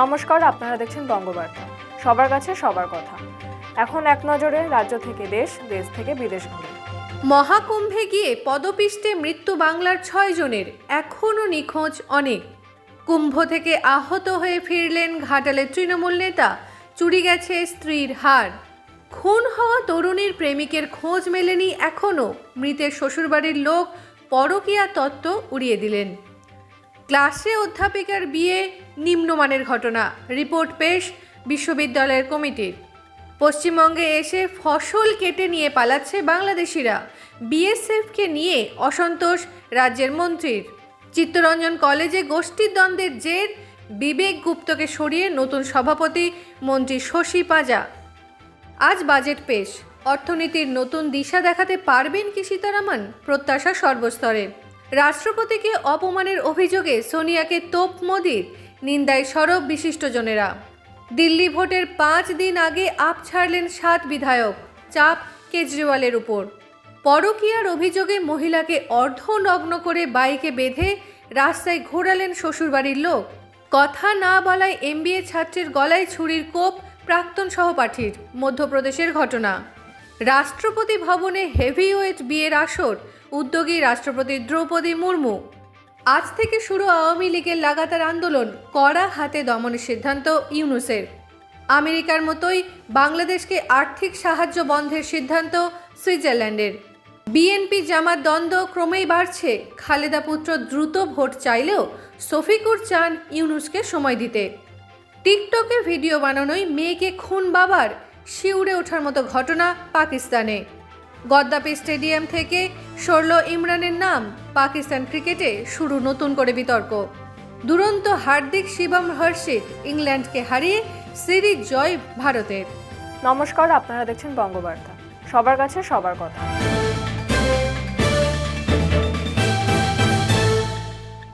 নমস্কার, আপনারা দেখছেন বঙ্গবার্তা। সবার কাছে সবার কথা। এখন এক নজরে রাজ্য থেকে দেশ দেশ থেকে বিদেশ ঘুরে। মহাকুম্ভে গিয়ে পদপিষ্টে মৃত্যু বাংলার ছয় জনের, এখনও নিখোঁজ অনেক। কুম্ভ থেকে আহত হয়ে ফিরলেন ঘাটালের তৃণমূল নেতা, চুরি গেছে স্ত্রীর হার। খুন হওয়া তরুণীর প্রেমিকের খোঁজ মেলেনি এখনও। মৃতের শ্বশুরবাড়ির লোক পরকীয়া তত্ত্ব উড়িয়ে দিলেন। ক্লাসে অধ্যাপিকার বিয়ে নিম্নমানের ঘটনা। রিপোর্ট পেশ বিশ্ববিদ্যালয়ের কমিটির পশ্চিমবঙ্গে এসে ফসল কেটে নিয়ে পালাচ্ছে বাংলাদেশিরা। বিএসএফকে নিয়ে অসন্তোষ রাজ্যের মন্ত্রীর। চিত্তরঞ্জন কলেজে গোষ্ঠীর দ্বন্দ্বের জের বিবেক গুপ্তকে সরিয়ে নতুন সভাপতি মন্ত্রী শশী পাজা। আজ বাজেট পেশ। অর্থনীতির নতুন দিশা দেখাতে পারবেন কি সীতারামন? প্রত্যাশা সর্বস্তরে। রাষ্ট্রপতিকে অপমানের অভিযোগে সোনিয়াকে তোপ মোদির নিন্দায় সরব বিশিষ্টজনেরা। দিল্লি ভোটের পাঁচ দিন আগে আপ ছাড়লেন সাত বিধায়ক, চাপ কেজরিওয়ালের উপর। পরকীয়ার অভিযোগে মহিলাকে অর্ধনগ্ন করে বাইকে বেঁধে রাস্তায় ঘোরালেন শ্বশুরবাড়ির লোক। কথা না বলায় এমবিএ ছাত্রের গলায় ছুরির কোপ প্রাক্তন সহপাঠীর, মধ্যপ্রদেশের ঘটনা। রাষ্ট্রপতি ভবনে হেভিওয়েট বিয়ের আসর। উদ্যোগী রাষ্ট্রপতি দ্রৌপদী মুর্মু। আজ থেকে শুরু আওয়ামী লীগের লাগাতার আন্দোলন, কড়া হাতে দমনের সিদ্ধান্ত ইউনুসের। আমেরিকার মতোই বাংলাদেশকে আর্থিক সাহায্য বন্ধের সিদ্ধান্ত সুইজারল্যান্ডের। বিএনপি জামাত দ্বন্দ্ব ক্রমেই বাড়ছে। খালেদা পুত্র দ্রুত ভোট চাইলেও শফিকুর চান ইউনুসকে সময় দিতে। টিকটকে ভিডিও বানানোই মেয়েকে খুন বাবার শিউরে ওঠার মতো ঘটনা পাকিস্তানে। গদ্দাপি স্টেডিয়াম থেকে সরল ইমরানের নাম। পাকিস্তান ক্রিকেটে শুরু নতুন করে বিতর্ক। দুরন্ত হার্দিক শিবম হর্ষিত ইংল্যান্ডকে হারিয়ে সিরিজ জয় ভারতের। নমস্কার, আপনারা দেখছেন বঙ্গবার্তা। সবার কাছে সবার কথা।